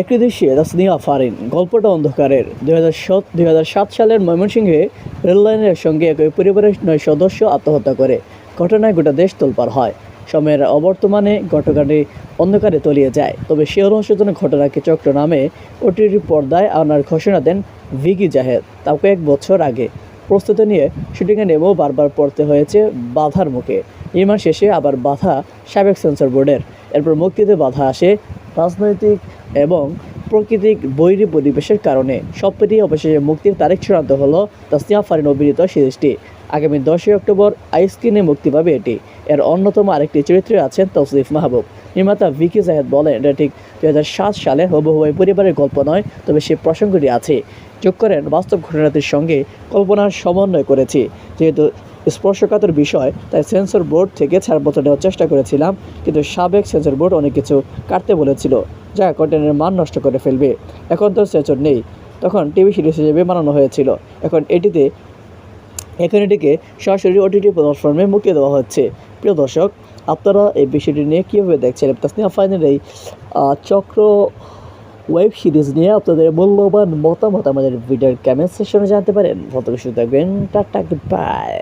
একটি দৃশ্যে তাসনিয়া ফারিন। গল্পটা অন্ধকারের। দুই হাজার সালের ময়মনসিংহে রেললাইনের সঙ্গে একই পরিবারের নয় সদস্য আত্মহত্যা করে। ঘটনায় গোটা দেশ তোলপার হয়। সময়ের অবর্তমানে ঘটনাটি অন্ধকারে তলিয়ে যায়। তবে সে রহস্যজনক ঘটনাকে চক্র নামে ওটিটি পর্দায় আনার ঘোষণা দেন ভিকি জাহেদ। তাও কয়েক বছর আগে। প্রস্তুতি নিয়ে শুটিংয়ে নেমেও বারবার পড়তে হয়েছে বাধার মুখে। নির্মাণ শেষে আবার বাধা সাবেক সেন্সর বোর্ডের। এরপর মুক্তিতে বাধা আসে রাজনৈতিক এবং প্রাকৃতিক বৈরী পরিবেশের কারণে সব পেরিয়ে অবশেষে মুক্তির তারিখ চূড়ান্ত হলো তাসনিয়া ফারিন অভিনীত সিরিজটি আগামী দশই অক্টোবর আইস্ক্রিনে মুক্তি পাবে এটি। এর অন্যতম আরেকটি চরিত্রে আছেন তৌসিফ মাহবুব। নির্মাতা ভিকি জাহেদ বলেন, এটা ঠিক দুই হাজার সাত সালে হবহু এই পরিবারের গল্প নয়, তবে সে প্রসঙ্গটি আছে। যোগ করেন বাস্তব ঘটনাটির সঙ্গে কল্পনার সমন্বয় করেছি। যেহেতু স্পর্শকাতর বিষয়, তাই সেন্সর বোর্ড থেকে ছাড়পত্র নেওয়ার চেষ্টা করেছিলাম, কিন্তু সাবেক সেন্সর বোর্ড অনেক কিছু কাটতে বলেছিল, যা কন্টেন্টের মান নষ্ট করে ফেলবে। এখন তো সেন্সর নেই। তখন টিভি সিরিজ হিসেবে বানানো হয়েছিল। এখন এটিতে, এখন এটিকে সরাসরি ওটিটি প্ল্যাটফর্মে মুক্তি দেওয়া হচ্ছে। প্রিয় দর্শক, আপনারা এই বিষয়টি নিয়ে কীভাবে দেখছেন? তাসনিয়া ফাইনের এই চক্র ওয়েব সিরিজ নিয়ে আপনাদের মূল্যবান মতামত আমাদের ভিডিওর কমেন্ট সেকশনে জানতে পারেন। কত কিছু থাকবেন টাটা বাই